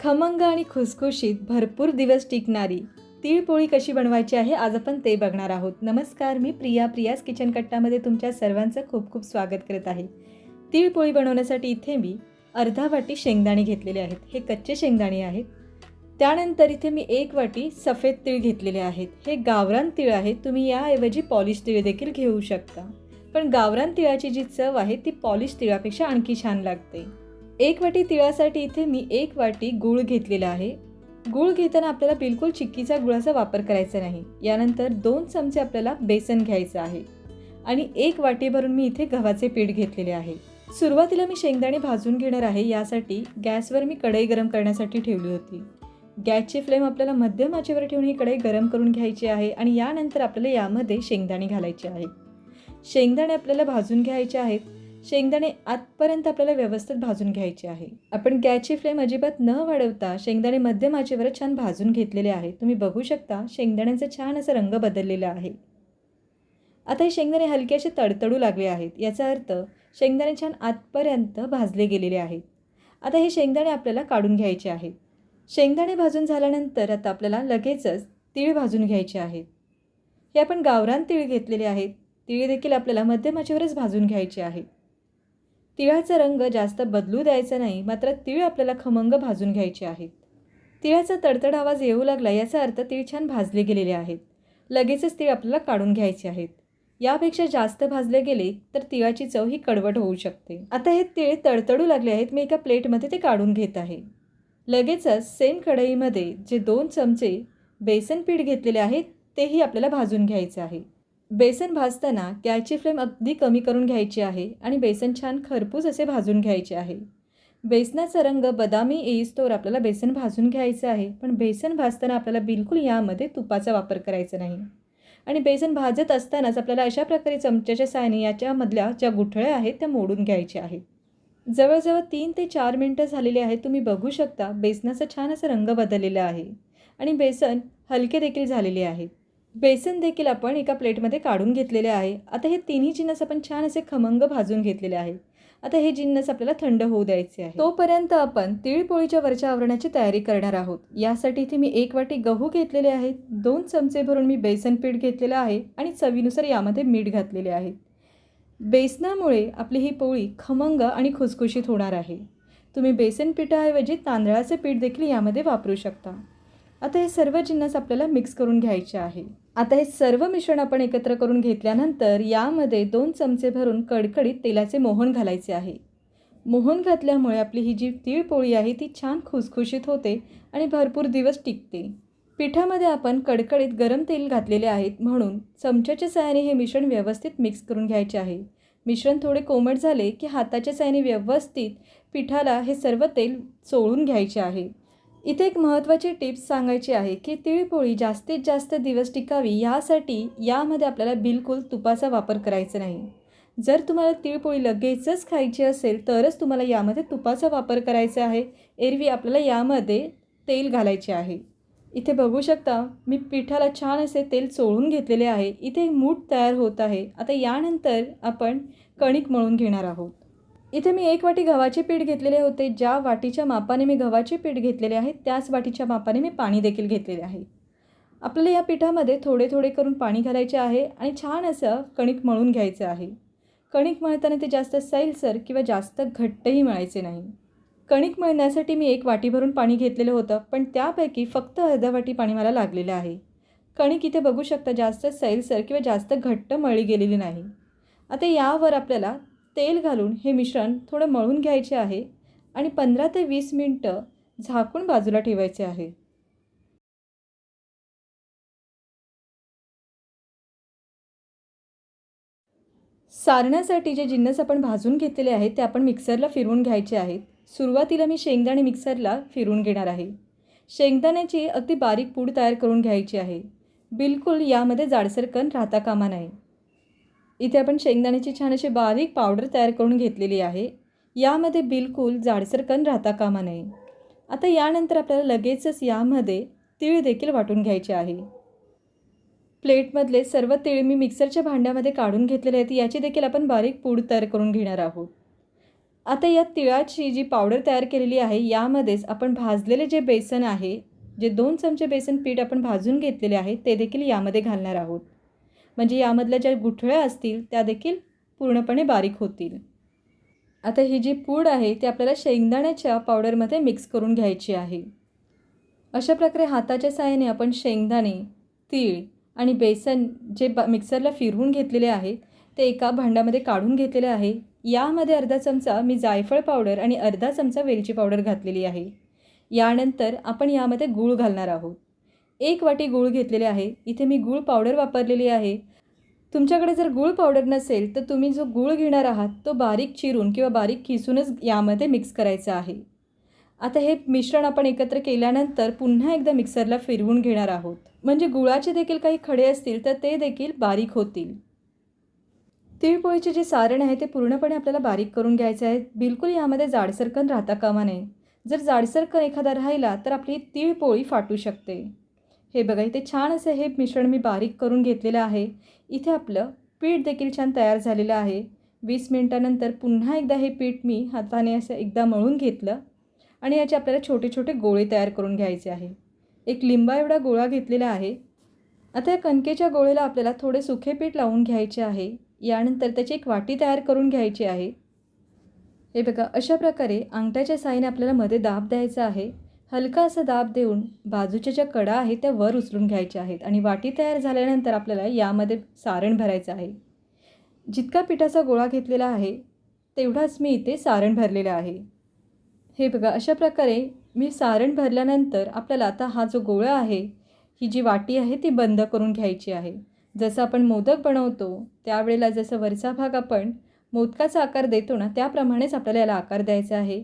खमंग आणि खुसखुशीत भरपूर दिवस टिकणारी तिळपोळी कशी बनवायची आहे आज आपण ते बघणार आहोत. नमस्कार मी प्रिया. प्रियास किचन कट्टामध्ये तुमच्या सर्वांचं खूप खूप स्वागत करत आहे. तिळपोळी बनवण्यासाठी इथे मी अर्धा वाटी शेंगदाणे घेतलेले आहेत. हे कच्चे शेंगदाणे आहेत. त्यानंतर इथे मी एक वाटी सफेद तीळ घेतलेले आहेत. हे गावरान तीळ आहे. तुम्ही याऐवजी पॉलिश तीळ देखील घेऊ शकता. पण गावरान तिळाची जी चव आहे ती पॉलिश तिळापेक्षा आणखी छान लागते. एक वाटी तिळासाठी इथे मी एक वाटी गूळ घेतलेला आहे. गूळ घेताना आपल्याला बिलकुल चिक्कीचा गुळाचा वापर करायचा नाही. यानंतर दोन चमचे आपल्याला बेसन घ्यायचं आहे. आणि एक वाटी भरून मी इथे गव्हाचे पीठ घेतलेले आहे. सुरुवातीला मी शेंगदाणे भाजून घेणार आहे यासाठी गॅसवर मी कढई गरम करण्यासाठी ठेवली होती. गॅसची फ्लेम आपल्याला मध्यम आचेवर ठेवून ही कढई गरम करून घ्यायची आहे आणि यानंतर आपल्याला यामध्ये शेंगदाणे घालायचे आहे. शेंगदाणे आपल्याला भाजून घ्यायचे आहेत. शेंगदाणे आतपर्यंत आपल्याला व्यवस्थित भाजून घ्यायचे आहे. आपण गॅसची फ्लेम अजिबात न वाढवता शेंगदाणे मध्यम आचेवर छान भाजून घेतलेले आहे. तुम्ही बघू शकता शेंगदाण्याचा छान असा रंग बदललेला आहे. आता हे शेंगदाणे हलके असे तडतडू लागले आहेत. याचा अर्थ शेंगदाणे छान आतपर्यंत भाजले गेलेले आहेत. आता हे शेंगदाणे आपल्याला काढून घ्यायचे आहेत. शेंगदाणे भाजून झाल्यानंतर आता आपल्याला लगेचच तीळ भाजून घ्यायचे आहेत हे आपण गावरान तीळ घेतलेले आहेत. तीळ देखील आपल्याला मध्यम आचेवरच भाजून घ्यायचे आहेत तिळाचा रंग जास्त बदलू द्यायचा नाही मात्र तीळ आपल्याला खमंग भाजून घ्यायचे आहेत. तिळाचा तडतड आवाज येऊ लागला याचा अर्थ तीळ छान भाजले गेलेले आहेत. लगेचच तीळ आपल्याला काढून घ्यायचे आहेत. यापेक्षा जास्त भाजले गेले तर तिळाची चव ही कडवट होऊ शकते. आता हे तीळ तडतडू लागले आहेत मी एका प्लेटमध्ये ते काढून घेत आहे. लगेचच सेम कढईमध्ये जे दोन चमचे बेसन पीठ घेतलेले आहेत तेही आपल्याला भाजून घ्यायचे आहे. बेसन भाजताना गॅसची फ्लेम अगदी कमी करून घ्यायची आहे आणि बेसन छान खरपूस असे भाजून घ्यायचे आहे. बेसनाचा रंग बदामी येईस्तोवर आपल्याला बेसन भाजून घ्यायचं आहे. पण बेसन भाजताना आपल्याला बिलकुल यामध्ये तुपाचा वापर करायचा नाही. आणि बेसन भाजत असतानाच आपल्याला अशा प्रकारे चमच्याच्या साहाय्याने याच्यामधल्या ज्या गुठळ्या आहेत त्या मोडून घ्यायच्या आहेत जवळजवळ तीन ते चार मिनटं झालेली आहेत तुम्ही बघू शकता बेसनाचा छान असा रंग बदललेला आहे. आणि बेसन हलके देखील झालेले आहेत बेसन देखील आपण एका प्लेटमध्ये काढून घेतलेले आहे. आता हे तिन्ही जिन्नस आपण छान असे खमंग भाजून घेतलेले आहे. आता हे जिन्नस आपल्याला थंड होऊ द्यायचे आहे. तोपर्यंत आपण तिळपोळीच्या वरच्या आवरणाची तयारी करणार आहोत. यासाठी इथे मी एक वाटी गहू घेतलेले आहेत दोन चमचे भरून मी बेसन पीठ घेतलेलं आहे आणि चवीनुसार यामध्ये मीठ घातलेले आहे. बेसनामुळे आपली ही पोळी खमंग आणि खुसखुशीत होणार आहे. तुम्ही बेसन पिठाऐवजी तांदळाचे पीठ देखील यामध्ये वापरू शकता. आता हे सर्व जिन्नस आपल्याला मिक्स करून घ्यायचे आहे. आता हे सर्व मिश्रण आपण एकत्र करून घेतल्यानंतर यामध्ये दोन चमचे भरून कडकडीत तेलाचे मोहन घालायचे आहे. मोहन घातल्यामुळे आपली ही जी तीळपोळी आहे ती छान खुसखुशीत होते आणि भरपूर दिवस टिकते. पिठामध्ये आपण कडकडीत गरम तेल घातलेले आहेत म्हणून चमच्याच्या सहाय्याने हे मिश्रण व्यवस्थित मिक्स करून घ्यायचे आहे. मिश्रण थोडे कोमट झाले की हाताच्या सहाय्याने व्यवस्थित पिठाला हे सर्व तेल चोळून घ्यायचे आहे. इथे एक महत्त्वाची टिप्स सांगायची आहे की तिळपोळी जास्तीत जास्त दिवस टिकावी यासाठी यामध्ये आपल्याला बिलकुल तुपाचा वापर करायचा नाही. जर तुम्हाला तिळपोळी लगेचच खायची असेल तरच तुम्हाला यामध्ये तुपाचा वापर करायचा आहे. एरवी आपल्याला यामध्ये तेल घालायचे आहे. इथे बघू शकता मी पिठाला छान असे तेल चोळून घेतलेले आहे. इथे एक मूठ तयार होत आहे. आता यानंतर आपण कणिक मळून घेणार आहोत. इथे मी एक वाटी गव्हाचे पीठ घेतलेले होते. ज्या वाटीच्या मापाने मी गव्हाचे पीठ घेतलेले आहे त्याच वाटीच्या मापाने मी पाणी देखील घेतलेले आहे. आपल्याला या पिठामध्ये थोडे थोडे करून पाणी घालायचे आहे आणि छान असं कणिक मळून घ्यायचं आहे. कणिक मळताना ते जास्त सैलसर किंवा जास्त घट्टही मळायचे नाही. कणिक मळण्यासाठी मी एक वाटी भरून पाणी घेतलेलं होतं पण त्यापैकी फक्त अर्धा वाटी पाणी मला लागलेलं आहे. कणिक इथे बघू शकता जास्त सैलसर किंवा जास्त घट्ट मळली गेलेली नाही. आता यावर आपल्याला तेल घालून हे मिश्रण थोडं मळून घ्यायचे आहे आणि पंधरा ते वीस मिनटं झाकून बाजूला ठेवायचे आहे. सारण्यासाठी जे जिन्नस आपण भाजून घेतलेले आहेत ते आपण मिक्सरला फिरवून घ्यायचे आहेत. सुरुवातीला मी शेंगदाणे मिक्सरला फिरवून घेणार आहे. शेंगदाण्याची अगदी बारीक पूड तयार करून घ्यायची आहे. बिलकुल यामध्ये जाडसरकण राहता कामा नाही इथे आपण शेंगदाण्याची छान अशी बारीक पावडर तयार करून घेतलेली आहे. यामध्ये बिलकुल जाडसर कण राहता कामा नये. आता यानंतर आपल्याला लगेचच यामध्ये तीळ देखील वाटून घ्यायचे आहे. प्लेटमधले सर्व तीळ मी मिक्सरच्या भांड्यामध्ये काढून घेतलेले आहेत. याची देखील आपण बारीक पूड तयार करून घेणार आहोत. आता या तिळाची जी पावडर तयार केलेली आहे यामध्येच आपण भाजलेले जे बेसन आहे जे दोन चमचे बेसन पीठ आपण भाजून घेतलेले आहे ते देखील यामध्ये घालणार आहोत. म्हणजे यामधल्या ज्या गुठळ्या असतील त्या देखील पूर्णपणे बारीक होतील. आता ही जी पूड आहे ती आपल्याला शेंगदाण्याच्या पावडरमध्ये मिक्स करून घ्यायची आहे. अशा प्रकारे हाताच्या साहाय्याने आपण शेंगदाणे तीळ आणि बेसन जे ब मिक्सरला फिरवून घेतलेले आहे ते एका भांड्यामध्ये काढून घेतलेले आहे. यामध्ये अर्धा चमचा मी जायफळ पावडर आणि अर्धा चमचा वेलची पावडर घातलेली आहे. यानंतर आपण यामध्ये गूळ घालणार आहोत. एक वाटी गूळ घेतलेले आहे. इथे मी गूळ पावडर वापरलेली आहे. तुमच्याकडे जर गूळ पावडर नसेल तर तुम्ही जो गूळ घेणार आहात तो बारीक चिरून किंवा बारीक खिसूनच यामध्ये मिक्स करायचा आहे. आता हे मिश्रण आपण एकत्र केल्यानंतर पुन्हा एकदा मिक्सरला फिरवून घेणार आहोत. म्हणजे गुळाचे देखील काही खडे असतील तर ते देखील बारीक होतील. तिळपोळीचे जे सारण आहे ते पूर्णपणे आपल्याला बारीक करून घ्यायचे आहे. बिलकुल यामध्ये जाडसरकण राहता कामा नये. जर जाडसरकण एखादा राहिला तर आपली तिळपोळी फाटू शकते. हे बघा इथे छान असं हे मिश्रण मी बारीक करून घेतलेलं आहे. इथे आपलं पीठ देखील छान तयार झालेलं आहे. वीस मिनटानंतर पुन्हा एकदा हे पीठ मी हाताने असं एकदा मळून घेतलं आणि याचे आपल्याला छोटे छोटे गोळे तयार करून घ्यायचे आहे. एक लिंबा एवढा गोळा घेतलेला आहे. आता या कणकेच्या गोळेला आपल्याला थोडे सुखे पीठ लावून घ्यायचे आहे. यानंतर त्याची एक वाटी तयार करून घ्यायची आहे. हे बघा अशा प्रकारे अंगठ्याच्या साईने आपल्याला मध्ये दाब द्यायचा आहे. हलका असा दाब देऊन बाजूच्या ज्या कडा आहेत त्या वर उचलून घ्यायच्या आहेत आणि वाटी तयार झाल्यानंतर आपल्याला यामध्ये सारण भरायचं आहे. जितका पिठाचा गोळा घेतलेला आहे तेवढाच मी इथे सारण भरलेलं आहे. हे बघा अशा प्रकारे मी सारण भरल्यानंतर आपल्याला आता हा जो गोळा आहे ही जी वाटी आहे ती बंद करून घ्यायची आहे. जसं आपण मोदक बनवतो त्यावेळेला जसं वरचा भाग आपण मोदकाचा आकार देतो ना त्याप्रमाणेच आपल्याला याला आकार द्यायचा आहे.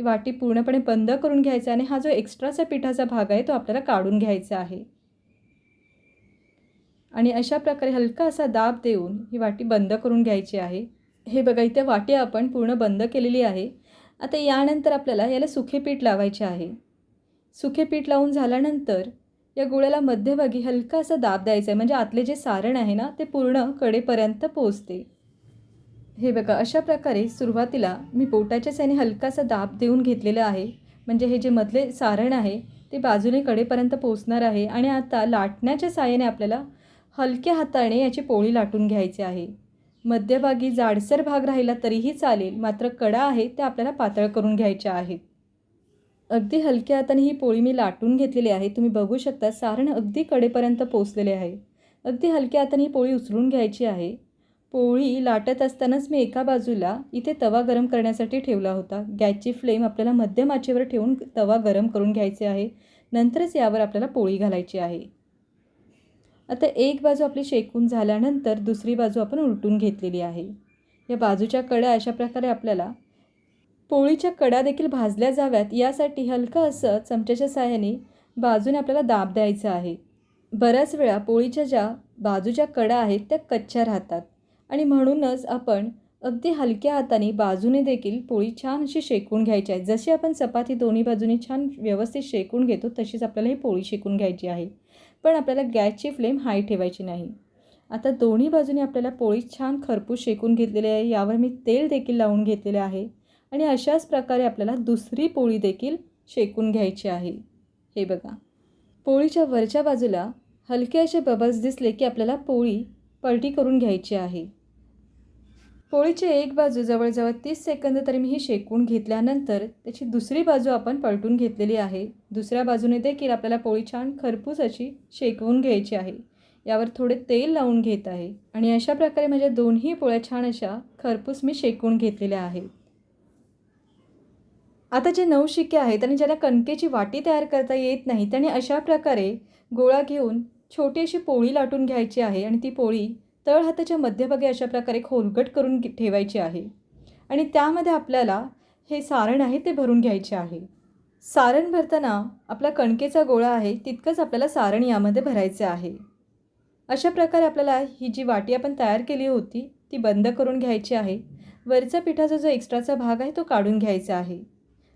ही वाटी पूर्णपणे बंद करून घ्यायचा आणि हा जो एक्स्ट्राचा पिठाचा भाग आहे तो आपल्याला काढून घ्यायचा आहे. आणि अशा प्रकारे हलका असा दाब देऊन ही वाटी बंद करून घ्यायची आहे. हे बघा इथे वाटी आपण पूर्ण बंद केलेली आहे. आता यानंतर आपल्याला याला सुखे पीठ लावायचे आहे. सुखे पीठ लावून झाल्यानंतर या गोळ्याला मध्यभागी हलका असा दाब द्यायचा आहे. म्हणजे आतले जे सारण आहे ना ते पूर्ण कडेपर्यंत पोचते हे बघा अशा प्रकारे सुरुवातीला मी बोटाच्या साने हलकासा दाब देऊन घेतलेलं आहे. म्हणजे हे जे मधले सारण आहे ते बाजूने कडेपर्यंत पोचणार आहे आणि आता लाटण्याच्या साहाय्याने आपल्याला हलक्या हाताने याची पोळी लाटून घ्यायची आहे. मध्यभागी जाडसर भाग राहिला तरीही चालेल मात्र कडा आहे त्या आपल्याला पातळ करून घ्यायच्या आहेत. अगदी हलक्या हाताने ही पोळी मी लाटून घेतलेली आहे. तुम्ही बघू शकता सारण अगदी कडेपर्यंत पोचलेले आहे. अगदी हलक्या हाताने ही पोळी उचलून घ्यायची आहे. पोळी लाटत असतानाच मी एका बाजूला इथे तवा गरम करण्यासाठी ठेवला होता. गॅसची फ्लेम आपल्याला मध्यम आचेवर ठेवून तवा गरम करून घ्यायचे आहे. नंतरच यावर आपल्याला पोळी घालायची आहे. आता एक बाजू आपली शेकून झाल्यानंतर दुसरी बाजू आपण उलटून घेतलेली आहे. या बाजूच्या कड्या अशा प्रकारे आपल्याला पोळीच्या कडा देखील भाजल्या जाव्यात. यासाठी हलकं असं चमच्याच्या साह्याने बाजूने आपल्याला दाब द्यायचा आहे. बऱ्याच वेळा पोळीच्या ज्या बाजूच्या कडा आहेत त्या कच्च्या राहतात. आणि म्हणूनच आपण अगदी हलक्या हाताने बाजूने देखील पोळी छान अशी शेकून घ्यायची आहे. जशी आपण चपाती दोन्ही बाजूनी छान व्यवस्थित शेकून घेतो तशीच आपल्याला ही पोळी शेकून घ्यायची आहे. पण आपल्याला गॅसची फ्लेम हाय ठेवायची नाही. आता दोन्ही बाजूने आपल्याला पोळी छान खरपूस शेकून घेतलेली आहे. यावर मी तेल देखील लावून घेतलेले आहे. आणि अशाच प्रकारे आपल्याला दुसरी पोळी देखील शेकून घ्यायची आहे. हे बघा. पोळीच्या वरच्या बाजूला हलके असे बबल्स दिसले की आपल्याला पोळी पलटी करून घ्यायची आहे. पोळीची एक बाजू जवळजवळ तीस सेकंद तरी मी ही शेकून घेतल्यानंतर त्याची दुसरी बाजू आपण पलटून घेतलेली आहे. दुसऱ्या बाजूने देखील आपल्याला पोळी छान खरपूस अशी शेकवून घ्यायची आहे. यावर थोडे तेल लावून घेत आहे. आणि अशा प्रकारे माझ्या दोन्ही पोळ्या छान अशा खरपूस मी शेकून घेतलेल्या आहेत आता जे नऊ आहेत आणि ज्याला कणकेची वाटी तयार करता येत नाही त्याने अशा प्रकारे गोळा घेऊन छोटी अशी पोळी लाटून घ्यायची आहे आणि ती पोळी तळ हाताच्या मध्यभागी अशा प्रकारे खोलगट करून ठेवायची आहे. आणि त्यामध्ये आपल्याला हे सारण आहे ते भरून घ्यायचे आहे. सारण भरताना आपला कणकेचा गोळा आहे तितकंच आपल्याला सारण यामध्ये भरायचे आहे. अशा प्रकारे आपल्याला ही जी वाटी आपण तयार केली होती ती बंद करून घ्यायची आहे. वरचा पिठाचा जो एक्स्ट्राचा भाग आहे तो काढून घ्यायचा आहे.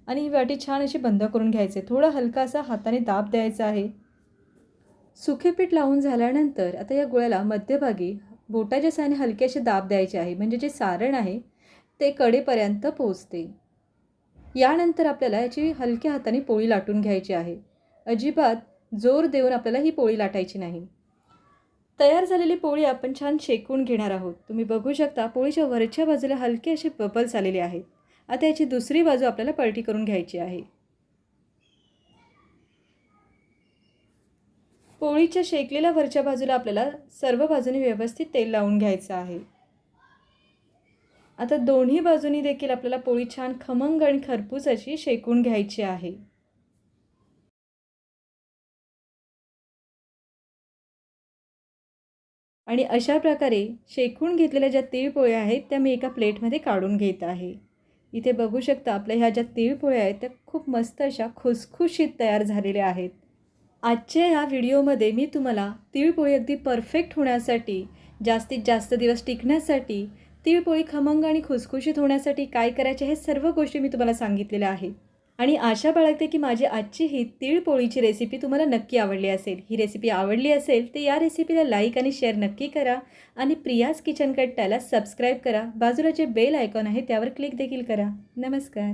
आणि ही वाटी छान अशी बंद करून घ्यायचे. थोडा हलका असा हाताने दाब द्यायचा आहे. सुखे पीठ लावून झाल्यानंतर आता या गोळ्याला मध्यभागी बोटाच्या साहाय्याने हलके असे दाब द्यायचे आहे. म्हणजे जे सारण आहे ते कडेपर्यंत पोचते यानंतर आपल्याला याची हलक्या हाताने पोळी लाटून घ्यायची आहे. अजिबात जोर देऊन आपल्याला ही पोळी लाटायची नाही. तयार झालेली पोळी आपण छान शेकून घेणार आहोत. तुम्ही बघू शकता पोळीच्या वरच्या बाजूला हलके असे बबल्स आलेले आहेत. आता याची दुसरी बाजू आपल्याला पलटी करून घ्यायची आहे. पोळीच्या शेकलेल्या वरच्या बाजूला आपल्याला सर्व बाजूनी व्यवस्थित तेल लावून घ्यायचं आहे. आता दोन्ही बाजूनी देखील आपल्याला पोळी छान खमंग आणि खरपूस अशी शेकून घ्यायची आहे. आणि अशा प्रकारे शेकून घेतलेल्या ज्या तिळपोळ्या आहेत त्या मी एका प्लेटमध्ये काढून घेत आहे. इथे बघू शकता आपल्या ह्या ज्या तिळपोळ्या आहेत त्या खूप मस्त अशा खुसखुशीत तयार झालेल्या आहेत. आजच्या या व्हिडिओमध्ये मी तुम्हाला तिळपोळी अगदी परफेक्ट होण्यासाठी जास्तीत जास्त दिवस टिकण्यासाठी तिळपोळी खमंग आणि खुसखुशीत होण्यासाठी काय करायचे हे सर्व गोष्टी मी तुम्हाला सांगितलेल्या आहेत. आणि आशा बाळगते की माझी आजची ही तिळपोळीची रेसिपी तुम्हाला नक्की आवडली असेल. ही रेसिपी आवडली असेल तर या रेसिपीला लाईक आणि शेअर नक्की करा आणि प्रियाज किचन कट्ट्याला सबस्क्राईब करा. बाजूला जे बेल आयकॉन आहे त्यावर क्लिक देखील करा. नमस्कार.